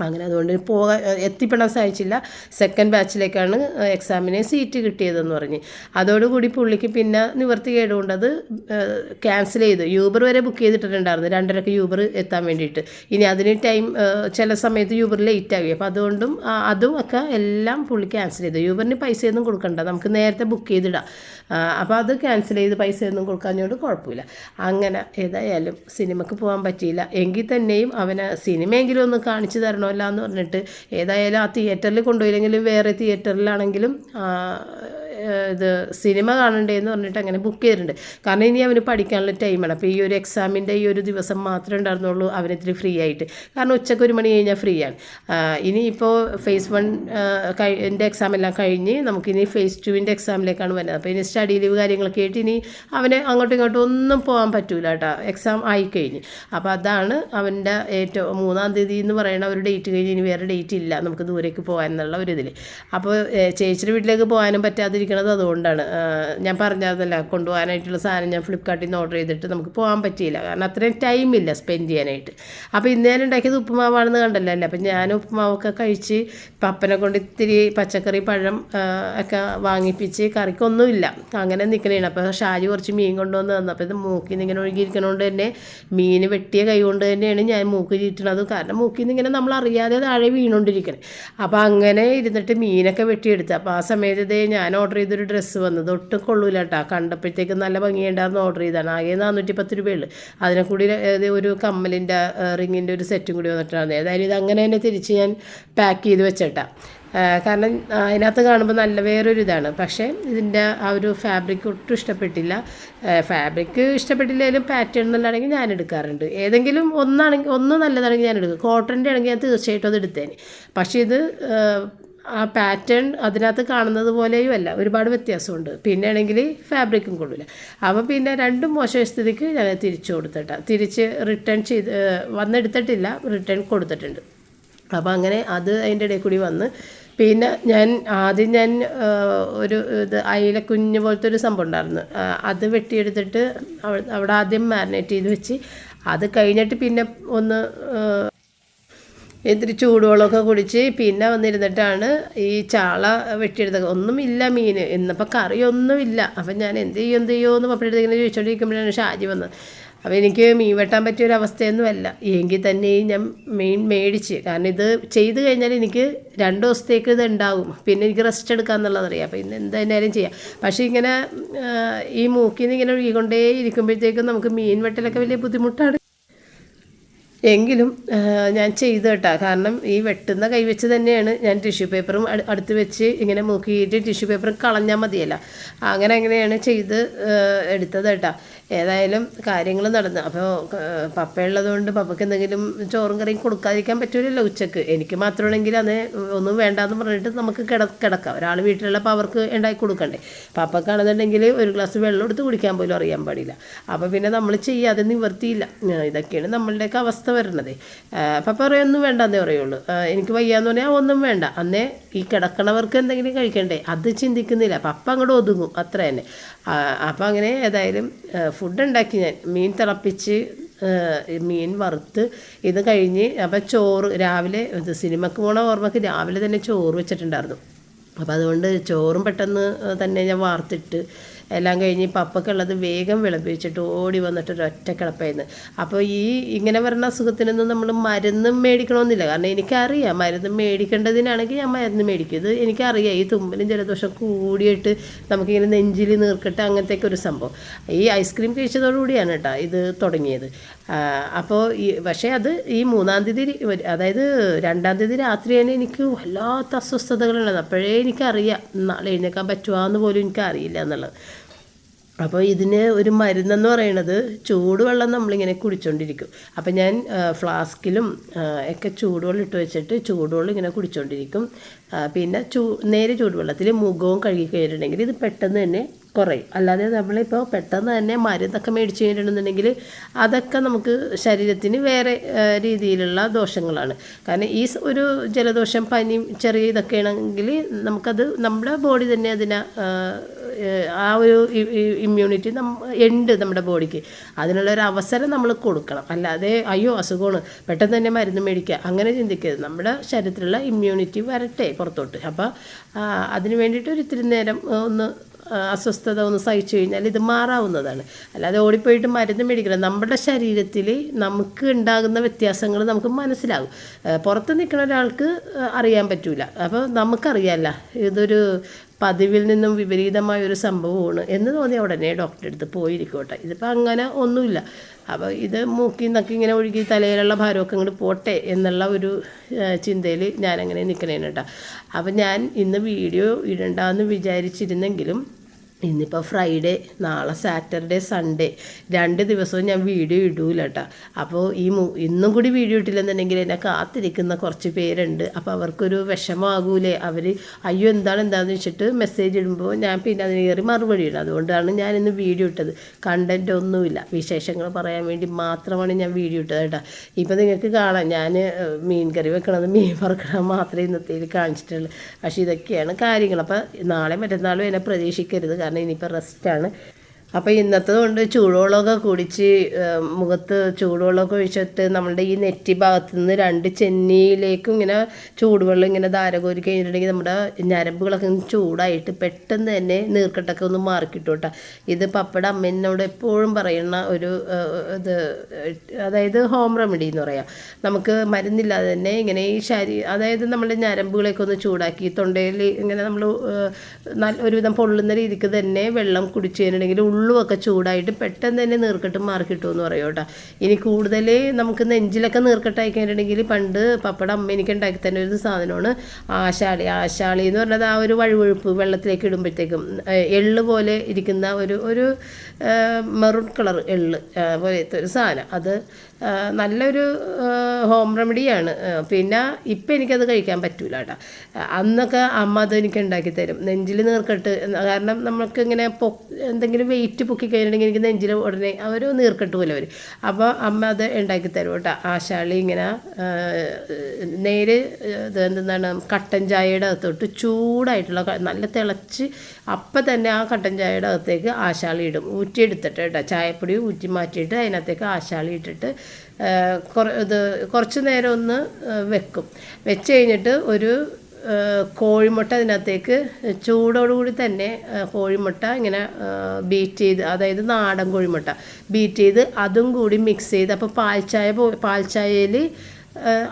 അങ്ങനെ അതുകൊണ്ട് പോകാൻ എത്തിപ്പെടാൻ സാധിച്ചില്ല. സെക്കൻഡ് ബാച്ചിലേക്കാണ് എക്സാമിന് സീറ്റ് കിട്ടിയതെന്ന് പറഞ്ഞ്. അതോടുകൂടി പുള്ളിക്ക് പിന്നെ നിവർത്തി അത് ക്യാൻസൽ ചെയ്തു. യൂബർ വരെ ബുക്ക് ചെയ്തിട്ടുണ്ടായിരുന്നു രണ്ടരക്ക് യൂബർ എത്താൻ വേണ്ടിയിട്ട്. ഇനി അതിന് ടൈം ചില സമയത്ത് യൂബർ ലേറ്റ് ആകും അപ്പോൾ അതുകൊണ്ടും അതും ഒക്കെ എല്ലാം പുള്ളി ക്യാൻസൽ ചെയ്തു. യൂബറിന് പൈസയൊന്നും കൊടുക്കണ്ട. നമുക്ക് നേരത്തെ ബുക്ക് ചെയ്തിടാം. അപ്പോൾ അത് ക്യാൻസൽ ചെയ്ത് പൈസയൊന്നും കൊടുക്കാഞ്ഞോണ്ട് കുഴപ്പമില്ല. അങ്ങനെ ഏതായാലും സിനിമക്ക് പോകാൻ പറ്റിയില്ല. എങ്കിൽ തന്നെയും അവന് സിനിമയെങ്കിലും ഒന്ന് കാണിച്ചു തരണമല്ലോ എന്ന് പറഞ്ഞിട്ട് ഏതായാലും ആ തിയേറ്ററിൽ കൊണ്ടുപോയില്ലെങ്കിലും വേറെ തിയേറ്ററിലാണെങ്കിലും ഇത് സിനിമ കാണണ്ടേ എന്ന് പറഞ്ഞിട്ട് അങ്ങനെ ബുക്ക് ചെയ്തിട്ടുണ്ട്. കാരണം ഇനി അവന് പഠിക്കാനുള്ള ടൈമാണ് അപ്പോൾ ഈ ഒരു എക്സാമിന്റെ ഈ ഒരു ദിവസം മാത്രമേ ഉണ്ടായിരുന്നുള്ളൂ അവനിത്തിരി ഫ്രീ ആയിട്ട്. കാരണം ഉച്ചയ്ക്ക് ഒരു മണി കഴിഞ്ഞാൽ ഫ്രീ ആണ്. ഇനിയിപ്പോൾ ഫേസ് വൺ എന്റെ എക്സാം എല്ലാം കഴിഞ്ഞ് നമുക്കിനി ഫേസ് ടുവിന്റെ എക്സാമിലേക്കാണ് വരുന്നത്. അപ്പോൾ ഇനി സ്റ്റഡി ലീവ് കാര്യങ്ങളൊക്കെ ആയിട്ട് ഇനി അവന് അങ്ങോട്ടും ഇങ്ങോട്ടും ഒന്നും പോകാൻ പറ്റൂല കേട്ടോ. എക്സാം ആയിക്കഴിഞ്ഞ് അപ്പോൾ അതാണ് അവന്റെ ഏറ്റവും മൂന്നാം തീയതി എന്ന് പറയുന്ന ഒരു ഡേറ്റ് കഴിഞ്ഞ് ഇനി വേറെ ഡേറ്റ് ഇല്ല നമുക്ക് ദൂരേക്ക് പോകാൻ എന്നുള്ള ഒരു ഇതിൽ അപ്പോൾ ചേച്ചിയുടെ വീട്ടിലേക്ക് പോകാനും പറ്റാതിരിക്കണത് അതുകൊണ്ടാണ്. ഞാൻ പറഞ്ഞതല്ല കൊണ്ടുപോകാനായിട്ടുള്ള സാധനം ഞാൻ ഫ്ലിപ്കാർട്ടിൽ നിന്ന് ഓർഡർ ചെയ്തിട്ട് നമുക്ക് പോകാൻ പറ്റിയില്ല. കാരണം അത്രയും ടൈം ഇല്ല സ്പെൻഡ് ചെയ്യാനായിട്ട്. അപ്പോൾ ഇന്ന് ഞാൻ ഉണ്ടാക്കിയത് ഉപ്പുമാവാണെന്ന് കണ്ടല്ലോ അല്ലേ? അപ്പം ഞാൻ ഉപ്പുമാവൊക്കെ കഴിച്ച് പപ്പനെ കൊണ്ട് ഇത്തിരി പച്ചക്കറി പഴം ഒക്കെ വാങ്ങിപ്പിച്ച് കറിക്കൊന്നുമില്ല അങ്ങനെ നിൽക്കണേണ് അപ്പോൾ ഷാജി കുറച്ച് മീൻ കൊണ്ടുവന്ന് തന്നു. അപ്പോൾ ഇത് മൂക്കിൽ നിന്ന് ഇങ്ങനെ ഒഴുകിയിരിക്കണോണ്ട് തന്നെ മീൻ വെട്ടിയ കൈ കൊണ്ട് തന്നെയാണ് ഞാൻ മൂക്ക് ചീറ്റണത്. കാരണം മൂക്കിൽ നിന്ന് ഇങ്ങനെ നമ്മൾ അറിയാതെ താഴെ വീണുകൊണ്ടിരിക്കണേ അപ്പോൾ അങ്ങനെ ഇരുന്നിട്ട് മീനൊക്കെ വെട്ടിയെടുത്ത്. അപ്പോൾ ആ സമയത്ത് ഞാൻ ഓർഡർ ചെയ്തൊരു ഡ്രസ്സ് വന്നത് ഒട്ടും കൊള്ളൂല കേട്ടോ കണ്ടപ്പോഴത്തേക്ക് നല്ല ഭംഗിയുണ്ടായിരുന്നു ഓർഡർ ചെയ്താണ് ആകെ നാനൂറ്റി പത്ത് രൂപയുള്ളൂ. അതിനെ കൂടി ഒരു കമ്മലിന്റെ റിങ്ങിന്റെ ഒരു സെറ്റും കൂടി വന്നിട്ടാണ്. ഏതായാലും ഇത് അങ്ങനെ തന്നെ തിരിച്ച് ഞാൻ പാക്ക് ചെയ്ത് വെച്ചേട്ടാ. കാരണം അതിനകത്ത് കാണുമ്പോൾ നല്ല വേറൊരു ഇതാണ്. പക്ഷേ ഇതിന്റെ ആ ഒരു ഫാബ്രിക് ഒട്ടും ഇഷ്ടപ്പെട്ടില്ല. ഫാബ്രിക് ഇഷ്ടപ്പെട്ടില്ലെങ്കിലും പാറ്റേൺ നല്ലതാണെങ്കിൽ ഞാൻ എടുക്കാറുണ്ട്. ഏതെങ്കിലും ഒന്നാണെങ്കിൽ ഒന്ന് നല്ലതാണെങ്കിൽ ഞാൻ എടുക്കും. കോട്ടന്റെ ആണെങ്കിൽ ഞാൻ തീർച്ചയായിട്ടും അത് എടുത്തേനെ. പക്ഷേ ഇത് ആ, പാറ്റേൺ അതിനകത്ത് കാണുന്നത് പോലെയും അല്ല. ഒരുപാട് വ്യത്യാസമുണ്ട്. പിന്നെ ആണെങ്കിൽ ഫാബ്രിക്കും കൊള്ളില്ല. അപ്പോൾ പിന്നെ രണ്ടും മോശം സ്ഥിതിക്ക് ഞാൻ തിരിച്ചു കൊടുത്തിട്ട. തിരിച്ച് റിട്ടേൺ ചെയ്ത് വന്നെടുത്തിട്ടില്ല. റിട്ടേൺ കൊടുത്തിട്ടുണ്ട്. അപ്പോൾ അങ്ങനെ അത് അതിന്റെ ഇടയിൽ കൂടി വന്ന് പിന്നെ ഞാൻ ആദ്യം ഞാൻ ഒരു ഇത് അയില കുഞ്ഞ് പോലത്തെ ഒരു സംഭവം ഉണ്ടായിരുന്നു. അത് വെട്ടിയെടുത്തിട്ട് അവ- അവിടെ ആദ്യം മാരിനേറ്റ് ചെയ്ത് വെച്ച് അത് കഴിഞ്ഞിട്ട് പിന്നെ ഒന്ന് ഇത്തിരി ചൂടുവെള്ളമൊക്കെ കുടിച്ച് പിന്നെ വന്നിരുന്നിട്ടാണ് ഈ ചാള വെട്ടിയെടുത്തത്. ഒന്നുമില്ല മീൻ ഇന്നിപ്പോൾ കറിയൊന്നുമില്ല. അപ്പം ഞാൻ എന്ത് ചെയ്യും എന്ത് ചെയ്യുമോ എന്ന് പപ്പയുടെ ഇങ്ങനെ ചോദിച്ചുകൊണ്ടിരിക്കുമ്പോഴാണ് ഷാജി വന്നത്. അപ്പോൾ എനിക്ക് മീൻ വെട്ടാൻ പറ്റിയ ഒരു അവസ്ഥയൊന്നുമല്ല എങ്കിൽ തന്നെയും ഞാൻ മീൻ മേടിച്ച്. കാരണം ഇത് ചെയ്ത് കഴിഞ്ഞാൽ എനിക്ക് രണ്ട് ദിവസത്തേക്ക് ഇത് ഉണ്ടാവും. പിന്നെ എനിക്ക് റെസ്റ്റ് എടുക്കാമെന്നുള്ളതറിയാം അപ്പോൾ ഇന്ന് എന്തായാലും ചെയ്യാം. പക്ഷേ ഇങ്ങനെ ഈ മൂക്കിൽ നിന്ന് ഇങ്ങനെ ഒഴുകിക്കൊണ്ടേ ഇരിക്കുമ്പോഴത്തേക്കും നമുക്ക് മീൻ വെട്ടലൊക്കെ വലിയ ബുദ്ധിമുട്ടാണ്. എങ്കിലും ഞാൻ ചെയ്തു കേട്ടോ. കാരണം ഈ വെട്ടുന്ന കൈവച്ച് തന്നെയാണ് ഞാൻ ടിഷ്യൂ പേപ്പറും അടുത്ത് വെച്ച് ഇങ്ങനെ മൂക്കിയിട്ട് ടിഷ്യൂ പേപ്പറും കളഞ്ഞാൽ മതിയല്ല. അങ്ങനെ അങ്ങനെയാണ് ചെയ്ത് എടുത്തത് കേട്ടോ. ഏതായാലും കാര്യങ്ങൾ നടന്നു. അപ്പോൾ പപ്പയുള്ളതുകൊണ്ട് പപ്പയ്ക്ക് എന്തെങ്കിലും ചോറും കറിയും കൊടുക്കാതിരിക്കാൻ പറ്റൂലല്ലോ ഉച്ചയ്ക്ക്. എനിക്ക് മാത്രമാണെങ്കിൽ അത് ഒന്നും വേണ്ടാന്ന് പറഞ്ഞിട്ട് നമുക്ക് കിട കിടക്കാം. ഒരാൾ വീട്ടിലുള്ളപ്പോൾ അവർക്ക് ഉണ്ടാക്കി കൊടുക്കണ്ടേ. പപ്പക്കാണെന്നുണ്ടെങ്കിൽ ഒരു ഗ്ലാസ് വെള്ളം എടുത്ത് കുടിക്കാൻ പോലും അറിയാൻ പാടില്ല. അപ്പോൾ പിന്നെ നമ്മൾ ചെയ്യാതെ നിവർത്തിയില്ല. ഇതൊക്കെയാണ് നമ്മളുടെയൊക്കെ അവസ്ഥ വരുന്നത്. പപ്പ പറയൊന്നും വേണ്ടെന്നേ പറയുള്ളൂ. എനിക്ക് വയ്യാന്ന് പറഞ്ഞാൽ ഒന്നും വേണ്ട. അന്നേ ഈ കിടക്കണവർക്ക് എന്തെങ്കിലും കഴിക്കണ്ടേ? അത് ചിന്തിക്കുന്നില്ല. പപ്പ അങ്ങോട്ട് ഒതുങ്ങും. അത്ര തന്നെ. അപ്പം അങ്ങനെ ഏതായാലും ഫുഡ് ഉണ്ടാക്കി ഞാൻ. മീൻ തിളപ്പിച്ച് മീൻ വറുത്ത് ഇത് കഴിഞ്ഞ് അപ്പം ചോറ് രാവിലെ സിനിമക്ക് പോണ ഓർമ്മക്ക് രാവിലെ തന്നെ ചോറ് വെച്ചിട്ടുണ്ടായിരുന്നു. അപ്പോൾ അതുകൊണ്ട് ചോറും പെട്ടെന്ന് തന്നെ ഞാൻ വാർത്തിട്ട് എല്ലാം കഴിഞ്ഞ് പപ്പക്കുള്ളത് വേഗം വിളമ്പിച്ചിട്ട് ഓടി വന്നിട്ട് ഒരൊറ്റ കിടപ്പായിരുന്നു അപ്പോൾ ഈ ഇങ്ങനെ വരുന്ന അസുഖത്തിനൊന്നും നമ്മൾ മരുന്നും മേടിക്കണമെന്നില്ല കാരണം എനിക്കറിയാം മരുന്ന് മേടിക്കേണ്ടതിനാണെങ്കിൽ ഞാൻ മരുന്ന് മേടിക്കും. ഇത് എനിക്കറിയാം. ഈ തുമ്പലും ജലദോഷം കൂടിയിട്ട് നമുക്കിങ്ങനെ നെഞ്ചിൽ നീർക്കിട്ട് അങ്ങനത്തെയൊക്കെ ഒരു സംഭവം. ഈ ഐസ്ക്രീം കഴിച്ചതോടുകൂടിയാണ് കേട്ടോ ഇത് തുടങ്ങിയത്. അപ്പോൾ ഈ പക്ഷേ അത് ഈ മൂന്നാം തീയതി അതായത് രണ്ടാം തീയതി രാത്രി തന്നെ എനിക്ക് വല്ലാത്ത അസ്വസ്ഥതകളുള്ളത് അപ്പോഴേ എനിക്കറിയാം നാളെ എഴുന്നേക്കാൻ പറ്റുമോ എന്ന് പോലും എനിക്കറിയില്ല എന്നുള്ളത്. അപ്പോൾ ഇതിന് ഒരു മരുന്നെന്ന് പറയണത് ചൂടുവെള്ളം നമ്മളിങ്ങനെ കുടിച്ചുകൊണ്ടിരിക്കും അപ്പം ഞാൻ ഫ്ലാസ്കിലും ഒക്കെ ചൂടുവെള്ളം ഇട്ട് വെച്ചിട്ട് ചൂടുവെള്ളം ഇങ്ങനെ കുടിച്ചുകൊണ്ടിരിക്കും പിന്നെ ചൂ നേരെ ചൂടുവെള്ളത്തിൽ മുഖവും കഴുകി കഴിഞ്ഞിട്ടുണ്ടെങ്കിൽ ഇത് പെട്ടെന്ന് തന്നെ കുറയും. അല്ലാതെ നമ്മളിപ്പോൾ പെട്ടെന്ന് തന്നെ മരുന്നൊക്കെ മേടിച്ച് കഴിഞ്ഞിട്ടുണ്ടെന്നുണ്ടെങ്കിൽ അതൊക്കെ നമുക്ക് ശരീരത്തിന് വേറെ രീതിയിലുള്ള ദോഷങ്ങളാണ്. കാരണം ഈ ഒരു ജലദോഷം പനി ചെറിയ ഇതൊക്കെ ആണെങ്കിൽ നമുക്കത് നമ്മുടെ ബോഡി തന്നെ അതിനെ ആ, ഒരു ഇമ്മ്യൂണിറ്റി നം ഉണ്ട് നമ്മുടെ ബോഡിക്ക്. അതിനുള്ള ഒരു അവസരം നമ്മൾ കൊടുക്കണം. അല്ലാതെ അയ്യോ അസുഖമാണ്. പെട്ടെന്ന് തന്നെ മരുന്ന് മേടിക്കുക. അങ്ങനെ ചിന്തിക്കരുത്. നമ്മുടെ ശരീരത്തിലുള്ള ഇമ്മ്യൂണിറ്റി വരട്ടെ പുറത്തോട്ട്. അപ്പോൾ അതിന് വേണ്ടിയിട്ട് ഒരു ഇത്തിരി നേരം ഒന്ന് അസ്വസ്ഥത ഒന്ന് സഹിച്ചു കഴിഞ്ഞാൽ ഇത് മാറാവുന്നതാണ്. അല്ലാതെ ഓടിപ്പോയിട്ട് മരുന്ന് മേടിക്കണം. നമ്മുടെ ശരീരത്തിൽ നമുക്ക് ഉണ്ടാകുന്ന വ്യത്യാസങ്ങൾ നമുക്ക് മനസ്സിലാകും. പുറത്ത് നിൽക്കുന്ന ഒരാൾക്ക് അറിയാൻ പറ്റൂല. അപ്പോൾ നമുക്കറിയാമല്ല ഇതൊരു പതിവിൽ നിന്നും വിപരീതമായ ഒരു സംഭവമാണ് എന്ന് തോന്നിയ ഉടനെ ഡോക്ടറെ അടുത്ത് പോയിരിക്കോട്ടെ. ഇതിപ്പോൾ അങ്ങനെ ഒന്നുമില്ല. അപ്പോൾ ഇത് മൂക്കി നക്കി ഇങ്ങനെ ഒഴുകി തലയിലുള്ള ഭാരമൊക്കെ ഇങ്ങോട്ട് പോട്ടെ എന്നുള്ള ഒരു ചിന്തയിൽ ഞാനങ്ങനെ നിൽക്കണേന് കേട്ടോ അപ്പോൾ ഞാൻ ഇന്ന് വീഡിയോ ഇടണ്ടെന്ന് വിചാരിച്ചിരുന്നെങ്കിലും ഇന്നിപ്പോൾ ഫ്രൈഡേ നാളെ സാറ്റർഡേ സൺഡേ രണ്ട് ദിവസവും ഞാൻ വീഡിയോ ഇടൂല കേട്ടോ അപ്പോൾ ഈ ഇന്നും കൂടി വീഡിയോ ഇട്ടില്ലെന്നുണ്ടെങ്കിൽ എന്നെ കാത്തിരിക്കുന്ന കുറച്ച് പേരുണ്ട്. അപ്പോൾ അവർക്കൊരു വിഷമമാകൂലേ? അവർ അയ്യോ എന്താണ് എന്താണെന്ന് വെച്ചിട്ട് മെസ്സേജ് ഇടുമ്പോൾ ഞാൻ പിന്നെ അതിന് കയറി മറുപടി ഇടും. അതുകൊണ്ടാണ് ഞാൻ ഇന്ന് വീഡിയോ ഇട്ടത്. കണ്ടന്റ് ഒന്നുമില്ല. വിശേഷങ്ങൾ പറയാൻ വേണ്ടി മാത്രമാണ് ഞാൻ വീഡിയോ ഇട്ടത് കേട്ടോ. ഇപ്പോൾ നിങ്ങൾക്ക് കാണാം. ഞാൻ മീൻ കറി വെക്കണത് മീൻ വറുക്കണത് മാത്രമേ ഇന്നത്തേൽ കാണിച്ചിട്ടുള്ളൂ. പക്ഷേ ഇതൊക്കെയാണ് കാര്യങ്ങൾ. അപ്പോൾ നാളെ മറ്റന്നാളും എന്നെ പ്രതീക്ഷിക്കരുത്. കാരണം ഇനിയിപ്പോൾ റെസ്റ്റാണ് അപ്പോൾ ഇന്നത്തെ കൊണ്ട് ചൂടുവെള്ളമൊക്കെ കുടിച്ച് മുഖത്ത് ചൂടുവെള്ളമൊക്കെ ഒഴിച്ചിട്ട് നമ്മളുടെ ഈ നെറ്റി ഭാഗത്ത് നിന്ന് രണ്ട് ചെന്നിയിലേക്കും ഇങ്ങനെ ചൂടുവെള്ളം ഇങ്ങനെ ധാര കോരി കഴിഞ്ഞിട്ടുണ്ടെങ്കിൽ നമ്മുടെ ഞരമ്പുകളൊക്കെ ചൂടായിട്ട് പെട്ടെന്ന് തന്നെ നീർക്കെട്ടൊക്കെ ഒന്ന് മാറിക്കിട്ടോട്ടെ. കേട്ടോ ഇത് പപ്പയുടെ അമ്മേനോട് എപ്പോഴും പറയുന്ന ഒരു ഇത് അതായത് ഹോം റെമഡി എന്ന് പറയാം. നമുക്ക് മരുന്നില്ലാതെ തന്നെ ഇങ്ങനെ ഈ ശരീ അതായത് നമ്മുടെ ഞരമ്പുകളൊക്കെ ഒന്ന് ചൂടാക്കി തൊണ്ടയിൽ ഇങ്ങനെ നമ്മൾ ഒരുവിധം പൊള്ളുന്ന രീതിക്ക് തന്നെ വെള്ളം കുടിച്ചു കഴിഞ്ഞിട്ടുണ്ടെങ്കിൽ ഉള്ളുമൊക്കെ ചൂടായിട്ട് പെട്ടെന്ന് തന്നെ നീർക്കെട്ട് കിട്ടുമെന്ന് പറയും കേട്ടോ. ഇനി കൂടുതൽ നമുക്ക് നെഞ്ചിലൊക്കെ നീർക്കെട്ടായി കഴിഞ്ഞിട്ടുണ്ടെങ്കിൽ പണ്ട് പപ്പട അമ്മ എനിക്ക് ഉണ്ടാക്കി തന്നെ ഒരു സാധനമാണ് ആശാളി. ആശാളി എന്ന് പറഞ്ഞത് ആ ഒരു വഴുവഴുപ്പ് വെള്ളത്തിലേക്ക് ഇടുമ്പോഴത്തേക്കും എള്ള് പോലെ ഇരിക്കുന്ന ഒരു ഒരു മെറൂൺ കളർ എള്ള് പോലത്തെ ഒരു സാധനം. അത് നല്ലൊരു ഹോം റെമഡിയാണ് പിന്നെ ഇപ്പം എനിക്കത് കഴിക്കാൻ പറ്റൂല കേട്ടോ. അന്നൊക്കെ അമ്മ അത് എനിക്ക് ഉണ്ടാക്കി തരും. നെഞ്ചിൽ നീർക്കെട്ട് കാരണം നമുക്ക് ഇങ്ങനെ പൊ എന്തെങ്കിലും വെയിറ്റ് പൊക്കി കഴിഞ്ഞിട്ടുണ്ടെങ്കിൽ എനിക്ക് നെഞ്ചിൽ ഉടനെ അവർ നീർക്കെട്ട് പോലെ വരും. അപ്പോൾ അമ്മ അത് ഉണ്ടാക്കി തരും കേട്ടോ. ആശാളി ഇങ്ങനെ നേര് ഇത് എന്താണ് കട്ടൻ ചായയുടെ അകത്തോട്ട് ചൂടായിട്ടുള്ള നല്ല തിളച്ച് അപ്പം തന്നെ ആ കട്ടൻ ചായയുടെ അകത്തേക്ക് ആശാളി ഇടും. ഊറ്റിയെടുത്തിട്ട് കേട്ടോ. ചായപ്പൊടി ഊറ്റി മാറ്റിയിട്ട് അതിനകത്തേക്ക് ആശാളി ഇട്ടിട്ട് ഇത് കുറച്ച് നേരം ഒന്ന് വെക്കും. വെച്ച് കഴിഞ്ഞിട്ട് ഒരു കോഴിമുട്ട അതിനകത്തേക്ക് ചൂടോടുകൂടി തന്നെ കോഴിമുട്ട ഇങ്ങനെ ബീറ്റ് ചെയ്ത് അതായത് നാടൻ കോഴിമുട്ട ബീറ്റ് ചെയ്ത് അതും കൂടി മിക്സ് ചെയ്ത് അപ്പോൾ പാൽച്ചായ പാൽച്ചായയിൽ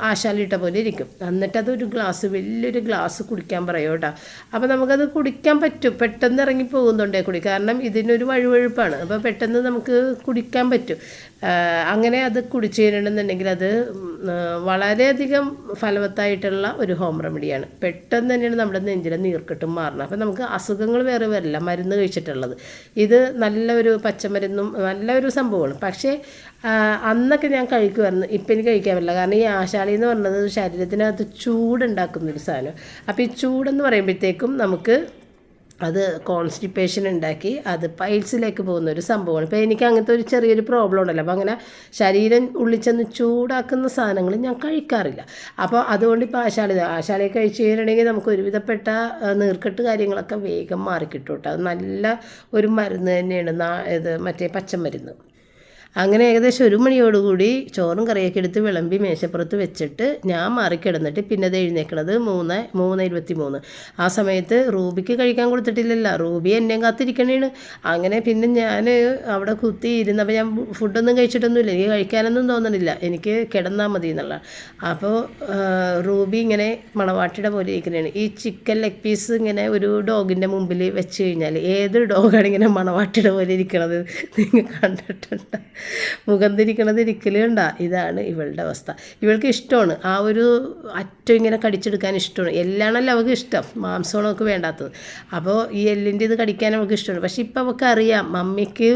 ആശാലിട്ട പോലെ ഇരിക്കും. എന്നിട്ട് അതൊരു ഗ്ലാസ് വലിയൊരു ഗ്ലാസ് കുടിക്കാൻ പറയും കേട്ടോ. അപ്പോൾ നമുക്കത് കുടിക്കാൻ പറ്റും. പെട്ടെന്ന് ഇറങ്ങി പോകുന്നുണ്ടേ കുടി. കാരണം ഇതിനൊരു വഴുവഴുപ്പാണ്. അപ്പോൾ പെട്ടെന്ന് നമുക്ക് കുടിക്കാൻ പറ്റും. അങ്ങനെ അത് കുടിച്ചു കഴിഞ്ഞിട്ടുണ്ടെന്നുണ്ടെങ്കിൽ അത് വളരെയധികം ഫലവത്തായിട്ടുള്ള ഒരു ഹോം റെമഡിയാണ്. പെട്ടെന്ന് തന്നെയാണ് നമ്മുടെ നെഞ്ചിലെ നീർക്കെട്ടും മാറണം അപ്പോൾ നമുക്ക് അസുഖങ്ങൾ വേറെ വരില്ല. മരുന്ന് കഴിച്ചിട്ടുള്ളത്. ഇത് നല്ലൊരു പച്ചമരുന്നും നല്ലൊരു സംഭവമാണ്. പക്ഷേ അന്നൊക്കെ ഞാൻ കഴിക്കുമായിരുന്നു. ഇപ്പം എനിക്ക് കഴിക്കാൻ പറ്റില്ല. കാരണം ഈ ആശാളി എന്ന് പറഞ്ഞത് ശരീരത്തിനകത്ത് ചൂടുണ്ടാക്കുന്ന ഒരു സാധനം. അപ്പോൾ ഈ ചൂടെന്ന് പറയുമ്പോഴത്തേക്കും നമുക്ക് അത് കോൺസ്റ്റിപ്പേഷൻ ഉണ്ടാക്കി അത് പൈൽസിലേക്ക് പോകുന്ന ഒരു സംഭവമാണ്. ഇപ്പോൾ എനിക്ക് അങ്ങനത്തെ ഒരു ചെറിയൊരു പ്രോബ്ലം ഉണ്ടല്ലോ. അപ്പോൾ അങ്ങനെ ശരീരം ഉള്ളിച്ചെന്ന് ചൂടാക്കുന്ന സാധനങ്ങൾ ഞാൻ കഴിക്കാറില്ല. അപ്പോൾ അതുകൊണ്ട് ഇപ്പോൾ ആശാളി ആശാളി കഴിച്ച് കഴിഞ്ഞിട്ടുണ്ടെങ്കിൽ നമുക്ക് ഒരുവിധപ്പെട്ട നീർക്കെട്ട് കാര്യങ്ങളൊക്കെ വേഗം മാറിക്കിട്ടും കേട്ടോ അത് നല്ല ഒരു മരുന്ന് തന്നെയാണ് ഇത് മറ്റേ പച്ചമരുന്ന്. അങ്ങനെ ഏകദേശം ഒരു മണിയോടുകൂടി ചോറും കറിയൊക്കെ എടുത്ത് വിളമ്പി മേശപ്പുറത്ത് വെച്ചിട്ട് ഞാൻ മാറിക്കിടന്നിട്ട് പിന്നെ അത് എഴുന്നേക്കണത് മൂന്ന് മൂന്ന് ഇരുപത്തി മൂന്ന് ആ സമയത്ത് റൂബിക്ക് കഴിക്കാൻ കൊടുത്തിട്ടില്ലല്ല. റൂബി എന്നെയും കാത്തിരിക്കണേണ്. അങ്ങനെ പിന്നെ ഞാൻ അവിടെ കുത്തി ഇരുന്നപ്പോൾ ഞാൻ ഫുഡൊന്നും കഴിച്ചിട്ടൊന്നുമില്ല. എനിക്ക് കഴിക്കാനൊന്നും തോന്നണില്ല. എനിക്ക് കിടന്നാൽ മതി എന്നുള്ള. അപ്പോൾ റൂബി ഇങ്ങനെ മണവാട്ടിയുടെ പോലെ ഇരിക്കണേണ്. ഈ ചിക്കൻ ലെഗ് പീസ് ഇങ്ങനെ ഒരു ഡോഗിന്റെ മുമ്പിൽ വെച്ച് കഴിഞ്ഞാൽ ഏത് ഡോഗാണ് ഇങ്ങനെ മണവാട്ടിയുടെ പോലെ ഇരിക്കണത്? നിങ്ങൾ കണ്ടിട്ടുണ്ട്? മുഖം തിരിക്കണത് ഇരിക്കലുണ്ട ഇതാണ് ഇവളുടെ അവസ്ഥ. ഇവൾക്ക് ഇഷ്ടമാണ്. ആ ഒരു അറ്റം ഇങ്ങനെ കടിച്ചെടുക്കാൻ ഇഷ്ടമാണ്. എല്ലാണല്ലോ അവൾക്ക് ഇഷ്ടം. മാംസമാണ് അവൾക്ക് വേണ്ടാത്തത്. അപ്പോൾ ഈ എല്ലിന്റെ ഇത് കടിക്കാൻ അവൾക്ക് ഇഷ്ടമാണ്. പക്ഷെ ഇപ്പം അവൾക്ക് അറിയാം മമ്മിക്ക്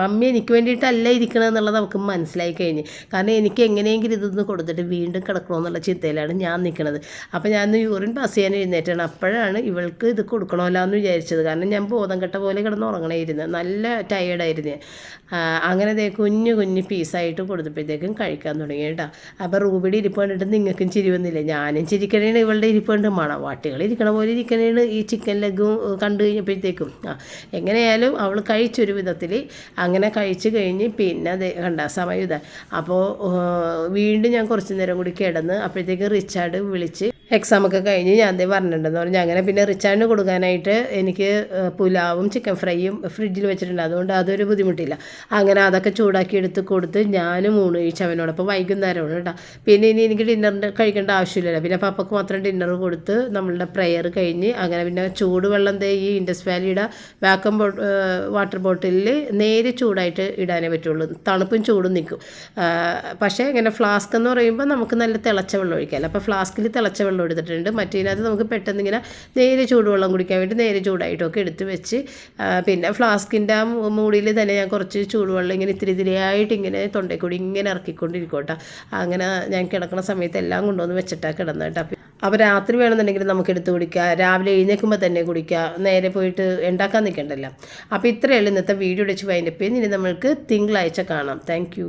മമ്മി എനിക്ക് വേണ്ടിയിട്ടല്ല ഇരിക്കണമെന്നുള്ളത് അവൾക്ക് മനസ്സിലായി കഴിഞ്ഞ്. കാരണം എനിക്ക് എങ്ങനെയെങ്കിലും ഇതൊന്ന് കൊടുത്തിട്ട് വീണ്ടും കിടക്കണമെന്നുള്ള ചിന്തയിലാണ് ഞാൻ നിൽക്കുന്നത് അപ്പോൾ ഞാൻ യൂറിൻ പാസ് ചെയ്യാൻ എഴുന്നേറ്റാണ്. അപ്പോഴാണ് ഇവൾക്ക് ഇത് കൊടുക്കണമല്ലോ എന്ന് വിചാരിച്ചത്. കാരണം ഞാൻ ബോധം കെട്ട പോലെ കിടന്ന് ഉറങ്ങണമായിരുന്നു നല്ല ടയേർഡായിരുന്നു അങ്ങനെ ദേ കുഞ്ഞു കുഞ്ഞു പീസായിട്ട് കൊടുത്തപ്പോഴത്തേക്കും കഴിക്കാൻ തുടങ്ങി കേട്ടോ. അപ്പോൾ റൂബിയുടെ ഇരിപ്പ് കണ്ടിട്ട് നിങ്ങൾക്കും ചിരി വന്നില്ല? ഞാനും ചിരിക്കണേണ് ഇവളുടെ ഇരിപ്പ് കണ്ട് മണവാട്ടികൾ ഇരിക്കണ പോലെ ഇരിക്കണേണ് ഈ ചിക്കൻ ലെഗും കണ്ടു കഴിഞ്ഞപ്പോഴത്തേക്കും. ആ എങ്ങനെയായാലും അവൾ കഴിച്ചൊരു വിധത്തിൽ അങ്ങനെ കഴിച്ച് കഴിഞ്ഞ് പിന്നെ അത് കണ്ട സമയം ഇതാ. അപ്പോൾ വീണ്ടും ഞാൻ കുറച്ച് നേരം കൂടി കിടന്ന് അപ്പോഴത്തേക്ക് റിച്ചാർഡ് വിളിച്ച് എക്സാം ഒക്കെ കഴിഞ്ഞ് ഞാൻ അതേ പറഞ്ഞിട്ടുണ്ടെന്ന് പറഞ്ഞു. അങ്ങനെ പിന്നെ റിച്ചാർഡിന് കൊടുക്കാനായിട്ട് എനിക്ക് പുലാവും ചിക്കൻ ഫ്രൈയും ഫ്രിഡ്ജിൽ വെച്ചിട്ടുണ്ട്. അതുകൊണ്ട് അതൊരു ബുദ്ധിമുട്ടില്ല. അങ്ങനെ അതൊക്കെ ചൂടാക്കി എടുത്ത് കൊടുത്ത് ഞാനും ഊണ് കഴിച്ച് അവനോടൊപ്പം വൈകുന്നേരമാണ് കേട്ടോ. പിന്നെ ഇനി എനിക്ക് ഡിന്നറിന്റെ കഴിക്കേണ്ട ആവശ്യമില്ലല്ലോ. പിന്നെ പപ്പക്ക് മാത്രം ഡിന്നർ കൊടുത്ത് നമ്മളുടെ പ്രെയർ കഴിഞ്ഞ് അങ്ങനെ പിന്നെ ചൂടുവെള്ളം ദേ ഈ ഇൻഡസ് വാലിയുടെ വാക്കം വാട്ടർ ബോട്ടിലിൽ നേരെ ചൂടായിട്ട് ഇടാനേ പറ്റുള്ളൂ. തണുപ്പും ചൂടും നിൽക്കും. പക്ഷേ ഇങ്ങനെ ഫ്ലാസ്ക് എന്ന് പറയുമ്പോൾ നമുക്ക് നല്ല തിളച്ച വെള്ളം ഒഴിക്കാമല്ലോ അപ്പോൾ ഫ്ലാസ്കിൽ തിളച്ച വെള്ളം എടുത്തിട്ടുണ്ട് മറ്റേതിനകത്ത് നമുക്ക് പെട്ടെന്ന് ഇങ്ങനെ നേരെ ചൂടുവെള്ളം കുടിക്കാൻ വേണ്ടി നേരെ ചൂടായിട്ടൊക്കെ എടുത്ത് വെച്ച് പിന്നെ ഫ്ലാസ്കിന്റെ ആ മൂടിയിൽ തന്നെ ഞാൻ കുറച്ച് ചൂടുവെള്ളം ഇങ്ങനെ ഇത്തിരി ഇതിരിയായിട്ട് ഇങ്ങനെ തൊണ്ടയിൽ ഇങ്ങനെ ഇറക്കിക്കൊണ്ടിരിക്കോട്ടെ. അങ്ങനെ ഞാൻ കിടക്കുന്ന സമയത്ത് എല്ലാം കൊണ്ടുവന്ന് വെച്ചിട്ടാണ് കിടന്നത് അപ്പോൾ രാത്രി വേണമെന്നുണ്ടെങ്കിൽ നമുക്ക് എടുത്ത് കുടിക്കുക രാവിലെ എഴുന്നേൽക്കുമ്പോൾ തന്നെ കുടിക്കുക നേരെ പോയിട്ട് ഉണ്ടാക്കാൻ നിൽക്കണ്ടല്ലോ. അപ്പോൾ ഇത്രയേ ഉള്ളൂ ഇന്നത്തെ വീഡിയോ അടിച്ച് വൈൻഡപ്പ്. ഇനി നമ്മൾക്ക് തിങ്കളാഴ്ച കാണാം. താങ്ക്